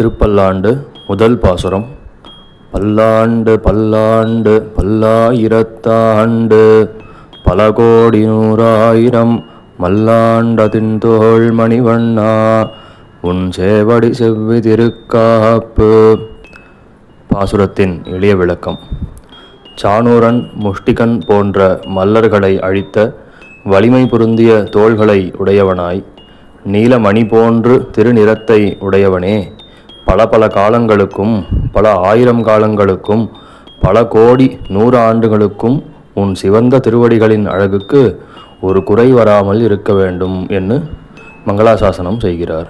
திருப்பல்லாண்டு முதல் பாசுரம். பல்லாண்டு பல்லாண்டு பல்லாயிரத்தாண்டு. பல கோடி நூறாயிரம் மல்லாண்டதின் தோல் மணிவண்ணா. உன் சேவடி செவ்வி திருக்காப்பு பாசுரத்தின் எளிய விளக்கம். சாணூரன் முஷ்டிகன் போன்ற மல்லர்களை அழித்த வலிமை பொருந்திய தோள்களை உடையவனாய். நீலமணி போன்று திருநிறத்தை உடையவனே. பல பல காலங்களுக்கும் பல ஆயிரம் காலங்களுக்கும் பல கோடி நூறு ஆண்டுகளுக்கும் உன் சிவந்த திருவடிகளின் அழகுக்கு ஒரு குறை வராமல் இருக்க வேண்டும் என்று மங்களாசாசனம் செய்கிறார்.